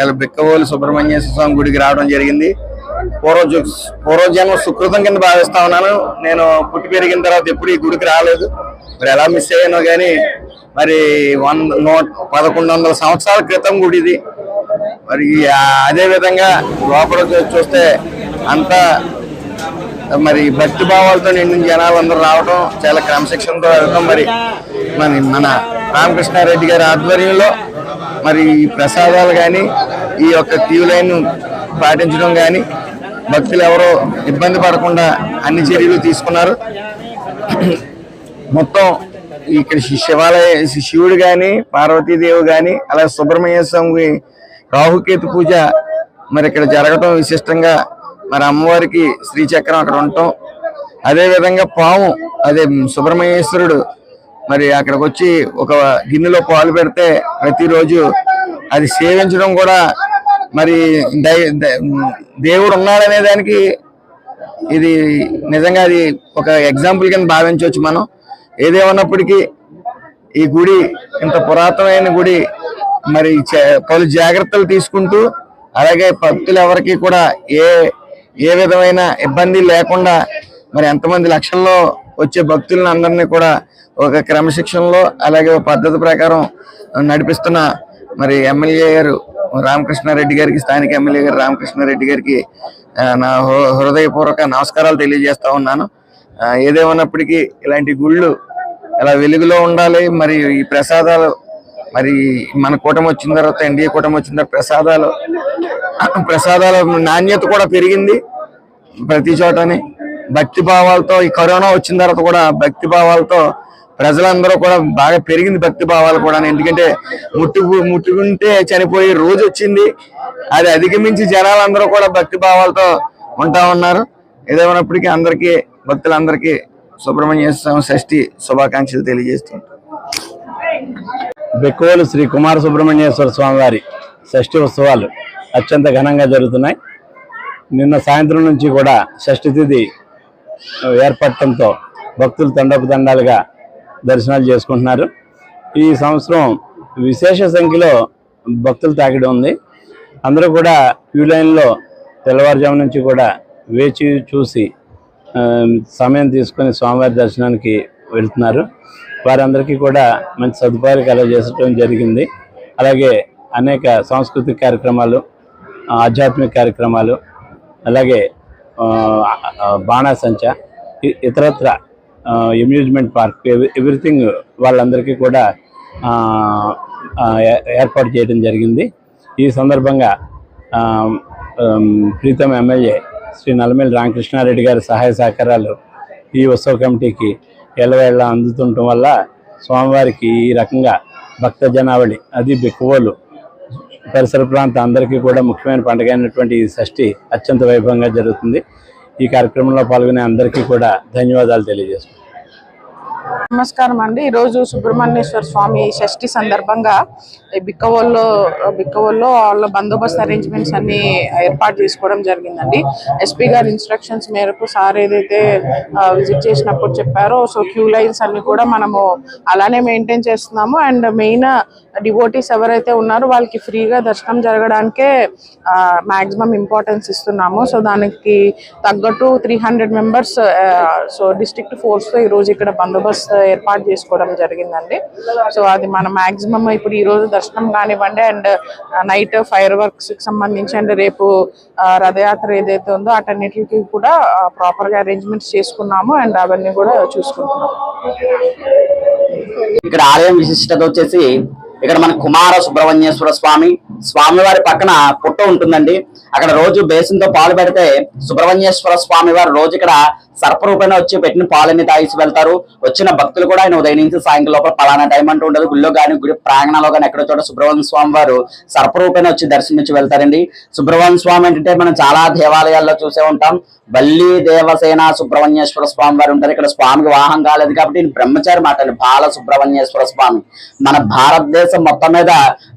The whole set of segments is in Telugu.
ఇలా బిక్కవోలు సుబ్రహ్మణ్యేశ్వర స్వామి గుడికి రావడం జరిగింది. పూర్వజ పూర్వజన్మ సుకృతం కింద భావిస్తా ఉన్నాను. నేను పుట్టి పెరిగిన తర్వాత ఎప్పుడు ఈ గుడికి రాలేదు. మరి ఎలా మిస్ అయ్యానో కానీ మరి వంద నూట పదకొండు వందల సంవత్సరాల క్రితం గుడి ఇది మరి అదే విధంగా లోపల చూస్తే అంతా మరి భక్తి భావాలతో నిండిన జనాలు అందరూ రావడం చాలా క్రమశిక్షణతో వెళ్ళడం మరి మరి మన రామకృష్ణారెడ్డి గారి ఆధ్వర్యంలో మరి ప్రసాదాలు కానీ ఈ యొక్క క్యూ లైన్ పాటించడం కానీ భక్తులు ఎవరో ఇబ్బంది పడకుండా అన్ని చర్యలు తీసుకున్నారు. మొత్తం ఇక్కడ శి- శివాలయ శివుడు కానీ పార్వతీదేవి కానీ అలాగే సుబ్రహ్మణ్య స్వామి రాహుకేతు పూజ మరి ఇక్కడ జరగటం విశిష్టంగా మరి అమ్మవారికి శ్రీచక్రం అక్కడ ఉండటం. అదే విధంగా పాము అదే సుబ్రహ్మణ్యేశ్వరుడు మరి అక్కడికి వచ్చి ఒక గిన్నెలో పాలు పెడితే ప్రతిరోజు అది సేవించడం కూడా మరి దై- దేవుడు ఉన్నాడనే దానికి ఇది నిజంగా అది ఒక ఎగ్జాంపుల్ కింద భావించవచ్చు మనం. ఏదేమన్నప్పటికీ ఈ గుడి ఇంత పురాతనమైన గుడి మరి పలు జాగ్రత్తలు తీసుకుంటూ అలాగే భక్తులు ఎవరికి కూడా ఏ ఏ విధమైన ఇబ్బంది లేకుండా మరి ఎంతమంది లక్షల్లో వచ్చే భక్తులను అందరినీ కూడా ఒక క్రమశిక్షణలో అలాగే ఒక పద్ధతి ప్రకారం నడిపిస్తున్న మరి ఎమ్మెల్యే గారు రామకృష్ణారెడ్డి గారికి స్థానిక ఎమ్మెల్యే గారు రామకృష్ణారెడ్డి గారికి నా హృదయపూర్వక నమస్కారాలు తెలియజేస్తా ఉన్నాను. ఏదేమన్నప్పటికీ ఇలాంటి గుళ్ళు ఇలా వెలుగులో ఉండాలి. మరి ఈ ప్రసాదాలు మరి మన కూటమి వచ్చిన తర్వాత ఎన్డీఏ కూటమి వచ్చిన తర్వాత ప్రసాదాలు ప్రసాదాల నాణ్యత కూడా పెరిగింది ప్రతి చోటని. భక్తి భావాలతో ఈ కరోనా వచ్చిన తర్వాత కూడా భక్తి భావాలతో ప్రజలందరూ కూడా బాగా పెరిగింది భక్తి భావాలు కూడా. ఎందుకంటే ముట్టు ముట్టుకుంటే చనిపోయే రోజు వచ్చింది. అది అధిగమించి జనాలందరూ కూడా భక్తి భావాలతో ఉంటా ఉన్నారు. ఏదేమైనప్పటికీ అందరికీ భక్తులందరికీ సుబ్రహ్మణ్య స్వామి షష్ఠి శుభాకాంక్షలు తెలియజేస్తుంటారు బెక్కువలు శ్రీ కుమార సుబ్రహ్మణ్యేశ్వర స్వామివారి షష్ఠి ఉత్సవాలు అత్యంత ఘనంగా జరుగుతున్నాయి. నిన్న సాయంత్రం నుంచి కూడా షష్ఠి తిథి ఏర్పడటంతో భక్తులు తెండపుతండాలుగా దర్శనాలు చేసుకుంటున్నారు. ఈ సంవత్సరం విశేష సంఖ్యలో భక్తులు తాకిడి ఉంది. అందరూ కూడా క్యూ లైన్లో తెల్లవారుజాము నుంచి కూడా వేచి చూసి సమయం తీసుకొని స్వామివారి దర్శనానికి వెళ్తున్నారు. వారందరికీ కూడా మంచి సదుపాయాలు కలగజేసడం జరిగింది. అలాగే అనేక సాంస్కృతిక కార్యక్రమాలు ఆధ్యాత్మిక కార్యక్రమాలు అలాగే బాణాసంచ ఇతరత్ర అమ్యూజ్మెంట్ పార్క్ ఎవ్రీథింగ్ వాళ్ళందరికీ కూడా ఏ- ఏర్పాటు చేయడం జరిగింది. ఈ సందర్భంగా ప్రీతం ఎమ్మెల్యే శ్రీ నల్లమల్లి రామకృష్ణారెడ్డి గారి సహాయ సహకారాలు ఈ ఉత్సవ కమిటీకి ఎల్లవేళ అందుతుండటం వల్ల స్వామివారికి ఈ రకంగా భక్త జనావళి అది బిక్కువోలు పరిసర ప్రాంత అందరికీ కూడా ముఖ్యమైన పండుగ అయినటువంటి ఈ షష్ఠి అత్యంత వైభవంగా జరుగుతుంది. ఈ కార్యక్రమంలో పాల్గొనే అందరికీ కూడా ధన్యవాదాలు తెలియజేస్తున్నాను. నమస్కారం అండి. ఈరోజు సుబ్రహ్మణ్యేశ్వర స్వామి షష్ఠి సందర్భంగా ఈ బిక్కవోల్లో బిక్కవోల్లో వాళ్ళ బందోబస్తు అరేంజ్మెంట్స్ అన్ని ఏర్పాటు చేసుకోవడం జరిగిందండి. ఎస్పీ గారి ఇన్స్ట్రక్షన్స్ మేరకు సార్ ఏదైతే విజిట్ చేసినప్పుడు చెప్పారో సో క్యూ లైన్స్ అన్ని కూడా మనము అలానే మెయింటైన్ చేస్తున్నాము. అండ్ మెయిన్ డివోటీస్ ఎవరైతే ఉన్నారో వాళ్ళకి ఫ్రీగా దర్శనం జరగడానికే మాక్సిమం ఇంపార్టెన్స్ ఇస్తున్నాము. సో దానికి తగ్గట్టు three hundred members so district force ఈరోజు ఈ రోజు ఇక్కడ బందోబస్తు ఏర్పాటు చేసుకోవడం జరిగిందండి. సో అది మన మాక్సిమం ఇప్పుడు ఈ రోజు దర్శనం కానివ్వండి అండ్ నైట్ ఫైర్ వర్క్స్కి సంబంధించి అండ్ రేపు రథయాత్ర ఏదైతే ఉందో అటన్నిటికి కూడా ప్రాపర్గా అరేంజ్మెంట్స్ చేసుకున్నాము అండ్ అవన్నీ కూడా చూసుకుంటున్నాము. ఇక్కడ ఆలయం విశిష్టత వచ్చేసి ఇక్కడ మన కుమార సుబ్రహ్మణ్యేశ్వర స్వామి స్వామి వారి పక్కన పుట్ట ఉంటుందండి. అక్కడ రోజు బేసన్తో పాలు పెడితే సుబ్రహ్మణ్యేశ్వర స్వామి వారు రోజు ఇక్కడ సర్పరూపేణ వచ్చి పెట్టిన పాలన్నీ తాగిసి వెళ్తారు. వచ్చిన భక్తులు కూడా ఆయన ఉదయం నుంచి సాయంకాలం లోపల పలానా టైం అంటూ ఉండదు. గుళ్ళో కానీ గుడి ప్రాంగణంలో కానీ ఎక్కడో చోట సుబ్రహ్మణ్య స్వామి వారు సర్పరూపేణ వచ్చి దర్శనించి వెళ్తారండి. సుబ్రహ్మణ్య స్వామి అంటే మనం చాలా దేవాలయాల్లో చూసే ఉంటాం. బల్లి దేవసేన సుబ్రహ్మణ్యేశ్వర స్వామి వారు ఉంటారు. ఇక్కడ స్వామికి వాహనం కాలేదు కాబట్టి ఈయన బ్రహ్మచారి మాట బాల సుబ్రహ్మణ్యేశ్వర స్వామి. మన భారతదేశం మొత్తం మీద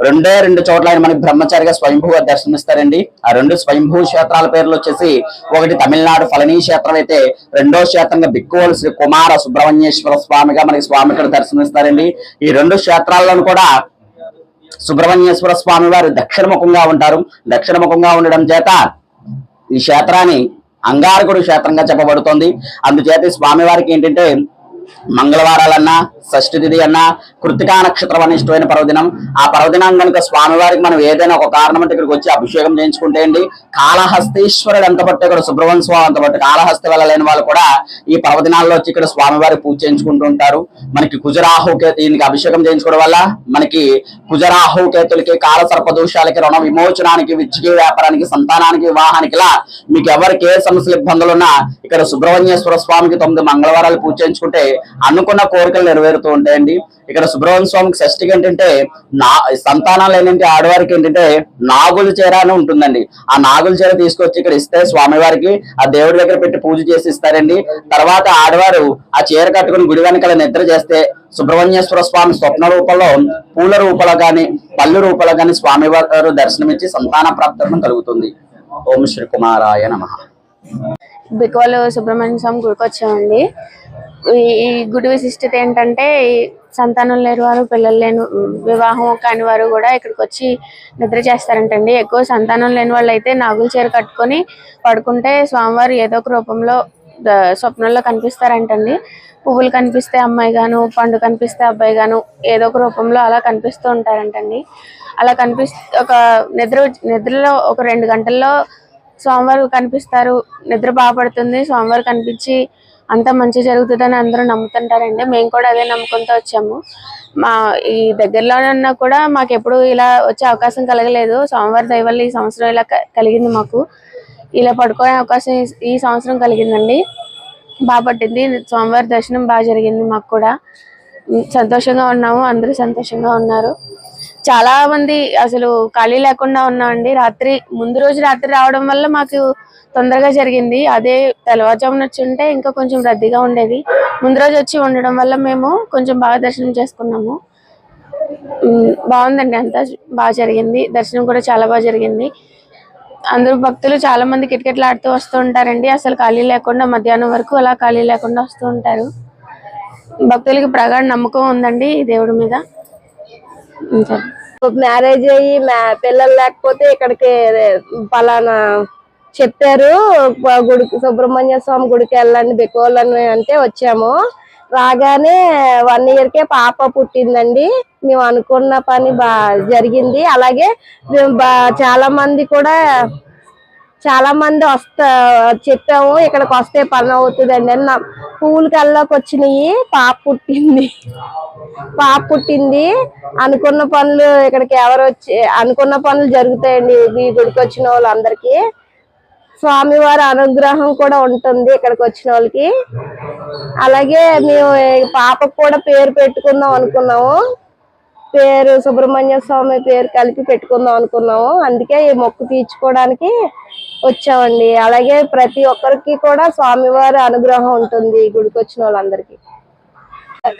రెండే రెండు చోట్ల ఆయన స్వామి బ్రహ్మచారిగా స్వయంభూగా దర్శనమిస్తారండి. ఆ రెండు స్వయంభూ క్షేత్రాల పేర్లు వచ్చేసి ఒకటి తమిళనాడు ఫలనీ క్షేత్రం అయితే రెండో క్షేత్రంగా బిక్కువోలు శ్రీ కుమార సుబ్రహ్మణ్యేశ్వర స్వామిగా మనకి స్వామి ఇక్కడ దర్శనమిస్తారండి. ఈ రెండు క్షేత్రాల్లోనూ కూడా సుబ్రహ్మణ్యేశ్వర స్వామి వారు దక్షిణముఖంగా ఉంటారు. దక్షిణముఖంగా ఉండడం చేత ఈ క్షేత్రాన్ని అంగారకుడు క్షేత్రంగా చెప్పబడుతోంది. అందుచేత స్వామివారికి ఏంటంటే మంగళవారాలన్నా షష్ఠి తిథి అన్నా కృతికా నక్షత్రం అని ఇష్టమైన పర్వదినం. ఆ పర్వదినం కనుక స్వామివారికి మనం ఏదైనా ఒక కారణం అంటే ఇక్కడికి వచ్చి అభిషేకం చేయించుకుంటే అండి కాళహస్తీశ్వరుడు ఎంత పట్టు ఇక్కడ సుబ్రహ్మణ్య స్వామి అంత పట్టు కాళహస్తి వెళ్ళలేని వాళ్ళు కూడా ఈ పర్వదినాల్లో వచ్చి ఇక్కడ స్వామివారి పూజ చేయించుకుంటూ ఉంటారు. మనకి కుజరాహు దీనికి అభిషేకం చేయించుకోవడం వల్ల మనకి కుజరాహు కేతులకి కాల సర్పదోషాలకి రుణ విమోచనానికి విద్యకి వ్యాపారానికి సంతానానికి వివాహానికి ఇలా మీకు ఎవరికి ఏ సమస్యలు ఇబ్బందులు ఉన్నా ఇక్కడ సుబ్రహ్మణ్యేశ్వర స్వామికి తొమ్మిది మంగళవారాలు పూజ చేయించుకుంటే అనుకున్న కోరికలు నెరవేరుతూ ఉంటాయండి. ఇక్కడ సుబ్రహ్మణ్య స్వామికి షష్ఠికి ఏంటంటే నా సంతానాలు ఏంటంటే ఆడవారికి ఏంటంటే నాగుల చీర అని ఉంటుందండి. ఆ నాగుల చీర తీసుకొచ్చి ఇక్కడ ఇస్తే స్వామివారికి ఆ దేవుడి దగ్గర పెట్టి పూజ చేసి ఇస్తారండి. తర్వాత ఆడవారు ఆ చీర కట్టుకుని గుడి వెనకాల నిద్ర చేస్తే సుబ్రహ్మణ్యేశ్వర స్వామి స్వప్న రూపంలో పూల రూపంలో కానీ పళ్ళు రూపంలో కానీ స్వామివారు దర్శనమిచ్చి సంతాన ప్రాప్తం కలుగుతుంది. ఓం శ్రీ కుమారాయ నమ. బికోలు సుబ్రహ్మణ్య స్వామి గుడికి వచ్చామండి ఈ ఈ గుడి విశిష్టత ఏంటంటే సంతానం లేని వారు పిల్లలు లేని వివాహం కాని వారు కూడా ఇక్కడికి వచ్చి నిద్ర చేస్తారంటండి. ఎక్కువ సంతానం లేని వాళ్ళు అయితే నాగుల చీర కట్టుకొని పడుకుంటే స్వామివారు ఏదో ఒక రూపంలో స్వప్నంలో కనిపిస్తారంటండి. పువ్వులు కనిపిస్తే అమ్మాయి గాను పండు కనిపిస్తే అబ్బాయి గాను ఏదో ఒక రూపంలో అలా కనిపిస్తూ ఉంటారంటండి. అలా కనిపిస్ ఒక నిద్ర నిద్రలో ఒక రెండు గంటల్లో స్వామివారు కనిపిస్తారు. నిద్ర బాగా పడుతుంది. స్వామివారు కనిపించి అంత మంచి జరుగుతుందని అందరూ నమ్ముతుంటారండి. మేము కూడా అదే నమ్ముకుంటూ వచ్చాము. మా ఈ దగ్గరలోనే ఉన్నా కూడా మాకు ఎప్పుడు ఇలా వచ్చే అవకాశం కలగలేదు. సోమవారి దయ ఈ సంవత్సరం ఇలా కలిగింది మాకు. ఇలా పడుకునే అవకాశం ఈ- సంవత్సరం కలిగిందండి. బాగా పట్టింది. సోమవారి దర్శనం బాగా జరిగింది మాకు కూడా. సంతోషంగా ఉన్నాము. అందరూ సంతోషంగా ఉన్నారు. చాలా మంది అసలు ఖాళీ లేకుండా ఉన్నామండి. రాత్రి ముందు రోజు రాత్రి రావడం వల్ల మాకు తొందరగా జరిగింది. అదే తెల్లవారుజామున వచ్చి ఉంటే ఇంకా కొంచెం రద్దీగా ఉండేది. ముందు రోజు వచ్చి ఉండడం వల్ల మేము కొంచెం బాగా దర్శనం చేసుకున్నాము. బాగుందండి అంతా. బాగా జరిగింది. దర్శనం కూడా చాలా బాగా జరిగింది. అందరూ భక్తులు చాలా మంది కిటకిటలు ఆడుతూ వస్తూ ఉంటారండి. అసలు ఖాళీ లేకుండా మధ్యాహ్నం వరకు అలా ఖాళీ లేకుండా వస్తూ ఉంటారు. భక్తులకి ప్రగాఢ నమ్మకం ఉందండి దేవుడి మీద. మ్యారేజ్ అయ్యి మ్యా- పిల్లలు లేకపోతే ఇక్కడికి పలానా చెప్పారు గుడికి సుబ్రహ్మణ్య స్వామి గుడికి వెళ్ళండి బికోలని అంటే వచ్చాము. రాగానే వన్ ఇయర్కే పాప పుట్టిందండి. మేము అనుకున్న పని బా జరిగింది. అలాగే మేము బా- చాలా మంది కూడా చాలా మంది వస్తా చెప్పాము ఇక్కడికి వస్తే పని అవుతుందండి అని నా పూల కల్లోకి వచ్చినాయి పాప పుట్టింది. పాప పుట్టింది. అనుకున్న పనులు ఇక్కడికి ఎవరు వచ్చి అనుకున్న పనులు జరుగుతాయండి. ఈ గుడికి వచ్చిన వాళ్ళందరికీ. స్వామివారి అనుగ్రహం కూడా ఉంటుంది ఇక్కడికి వచ్చిన వాళ్ళకి. అలాగే మేము పాపకు కూడా పేరు పెట్టుకుందాం అనుకున్నాము. పేరు సుబ్రహ్మణ్య స్వామి పేరు కలిపి పెట్టుకుందాం అనుకున్నాము. అందుకే ఈ మొక్కు తీర్చుకోవడానికి వచ్చామండి. అలాగే ప్రతి ఒక్కరికి కూడా స్వామివారి అనుగ్రహం ఉంటుంది గుడికి వచ్చిన వాళ్ళందరికీ.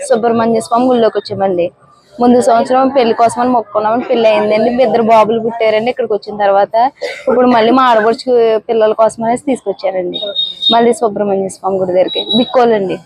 సుబ్రహ్మణ్య స్వామి గుళ్ళోకి వచ్చామండి. ముందు సంవత్సరం పెళ్ళి అని మొక్కుకున్నాం పెళ్ళి అయిందండి. ఇద్దరు బాబులు పుట్టారండి. ఇక్కడికి వచ్చిన తర్వాత ఇప్పుడు మళ్ళీ మా ఆడపడుచు పిల్లల కోసం అనేసి తీసుకొచ్చారండి. మళ్ళీ సుబ్రహ్మణ్య స్వామి గుడి దగ్గరికి. బిక్కోలండి.